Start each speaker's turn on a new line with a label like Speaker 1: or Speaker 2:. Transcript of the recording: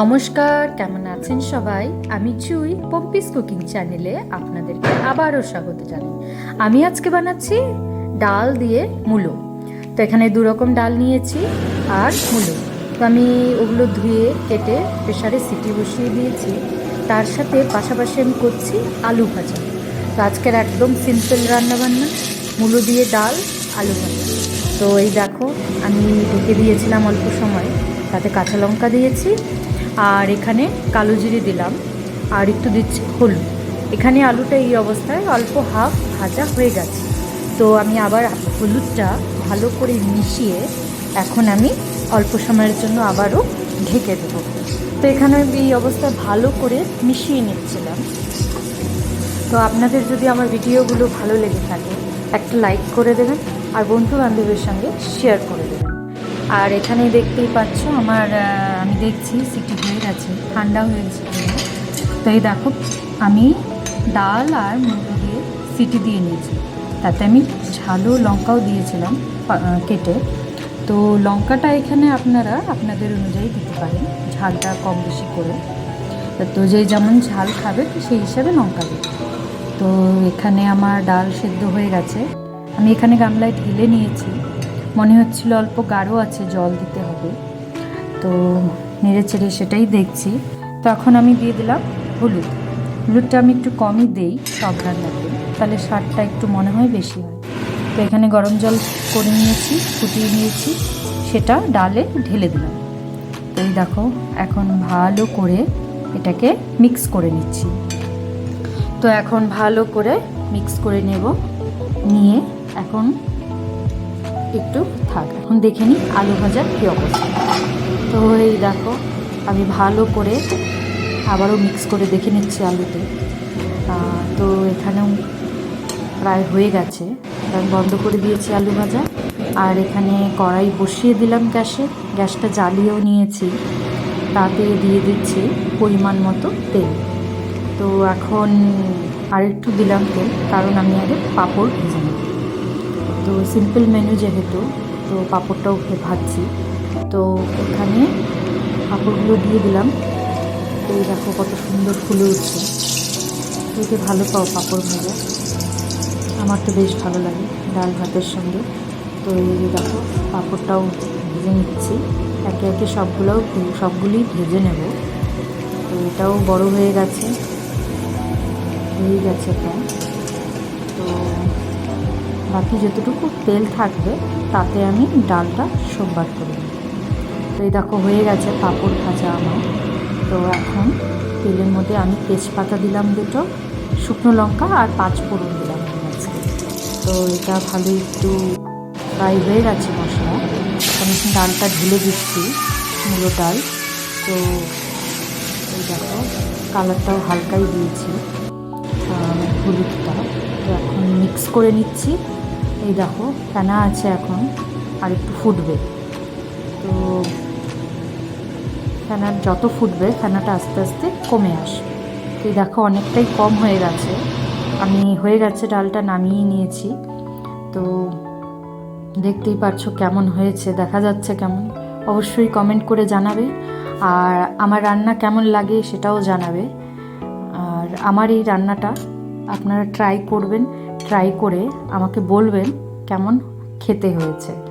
Speaker 1: নমস্কার, কেমন আছেন সবাই? আমি চুই, পম্পিস কুকিং চ্যানেলে আপনাদেরকে আবারও স্বাগত জানাই। আমি আজকে বানাচ্ছি ডাল দিয়ে মূলো। তো এখানে দু রকম ডাল নিয়েছি আর মূলো। তো আমি ওগুলো ধুয়ে, কেটে প্রেশারে সিটি বসিয়ে দিয়েছি। তার সাথে পাশাপাশি আমি করছি আলু ভাজা। তো আজকের একদম সিম্পল রান্নাবান্না মূলো দিয়ে ডাল, আলু ভাজা। তো এই দেখো, আমি ঢেকে দিয়েছিলাম অল্প সময়। তাতে কাঁচা লঙ্কা দিয়েছি আর এখানে কালো জিরে দিলাম, আর একটু দিচ্ছি হলুদ। এখানে আলুটা এই অবস্থায় অল্প হাফ ভাজা হয়ে গেছে। তো আমি আবার হলুদটা ভালো করে মিশিয়ে এখন আমি অল্প সময়ের জন্য আবারও ঢেকে দেবো। তো এখানে আমি এই অবস্থায় ভালো করে মিশিয়ে নিচ্ছিলাম। তো আপনাদের যদি আমার ভিডিওগুলো ভালো লেগে থাকে, একটা লাইক করে দেবেন, আর বন্ধু বান্ধবের সঙ্গে শেয়ার করে দেবেন। আর এখানে দেখতেই পাচ্ছ আমার দেখছি, সিটি হয়ে গেছে, ঠান্ডা হয়ে গেছে। তো এই দেখো, আমি ডাল আর মুরগি দিয়ে সিটি দিয়ে নিয়েছি। তাতে আমি ঝালও লঙ্কাও দিয়েছিলাম কেটে। তো লঙ্কাটা এখানে আপনারা আপনাদের অনুযায়ী দিতে পারেন, ঝালটা কম বেশি করে। তো যে যেমন ঝাল খাবে, সেই হিসাবে লঙ্কা দেবে তো এখানে আমার ডাল সেদ্ধ হয়ে গেছে। আমি এখানে গামলায় ঢেলে নিয়েছি। মনে হচ্ছিল অল্প গাঢ় আছে, জল দিতে হবে। তো নেড়ে চেড়ে সেটাই দেখছি। তো এখন আমি দিয়ে দিলাম হলুদ। হলুদটা আমি একটু কমই দেই সব রান্নাতে তাহলে স্বাদটা একটু মনে হয় বেশি হয়। তো এখানে গরম জল করে নিয়েছি, ফুটিয়ে নিয়েছি। সেটা ডালে ঢেলে দিলাম। তো এই দেখো, এখন ভালো করে এটাকে মিক্স করে নিচ্ছি। তো এখন ভালো করে মিক্স করে নেব। নিয়ে এখন একটু থাক। এখন দেখে নিই আলু ভাজার কী অবস্থা। তো এই দেখো, আমি ভালো করে আবারও মিক্স করে দেখে নিচ্ছি আলুতে। তো এখানেও প্রায় হয়ে গেছে। আমি বন্ধ করে দিয়েছি আলু ভাজা। আর এখানে কড়াই বসিয়ে দিলাম গ্যাসে। গ্যাসটা জ্বালিয়েও নিয়েছি। তাতে দিয়ে দিচ্ছি পরিমাণ মতো তেল। তো এখন আরেকটু দিলাম তেল, কারণ আমি আগে পাঁপড় ভেজে তো সিম্পল মেনু যেহেতু, তো পাঁপড়টাও ভাজছি। তো এখানে পাঁপড়গুলো দিয়ে দিলাম। তো এই দেখো কত সুন্দর ফুলে উঠছে। খেতে ভালো পাও পাঁপড় ভাজা আমার তো বেশ ভালো লাগে ডাল ভাতের সঙ্গে। তো এই দেখো পাঁপড়টাও ভেজে নিচ্ছি। একে একে সবগুলোও সবগুলোই ভেজে নেব। তো এটাও বড় হয়ে গেছে। হয়ে গেছে প্রায়। তো বাকি যতটুকু তেল থাকবে, তাতে আমি ডালটা সোমবার করে নেব তো এই দেখো হয়ে গেছে পাঁপড় ভাজা আমার। তো এখন তেলের মধ্যে আমি তেজপাতা দিলাম দুটো, শুকনো লঙ্কা আর পাঁচ ফোড়ন দিলাম তো এটা ভালো একটু ফ্রাই হয়ে গেছে মশলা। আমি ডালটা ঢেলে দিচ্ছি, মূলো ডাল। তো এই দেখো, কালারটাও হালকাই দিয়েছি হলুদটা। তো এখন মিক্স করে নিচ্ছি। এই দেখো, ফেনা আছে এখন, আর একটু ফুটবে। ফেনার যত ফুটবে, ফেনাটা আস্তে আস্তে কমে আসবে। তো দেখো, অনেকটাই কম হয়ে গেছে। আমি হয়ে গেছে, ডালটা নামিয়ে নিয়েছি। তো দেখতেই পারছ কেমন হয়েছে, দেখা যাচ্ছে কেমন। অবশ্যই কমেন্ট করে জানাবে। আর আমার রান্না কেমন লাগে সেটাও জানাবে। আর আমার এই রান্নাটা আপনারা ট্রাই করবেন ট্রাই করে আমাকে বলবেন কেমন খেতে হয়েছে।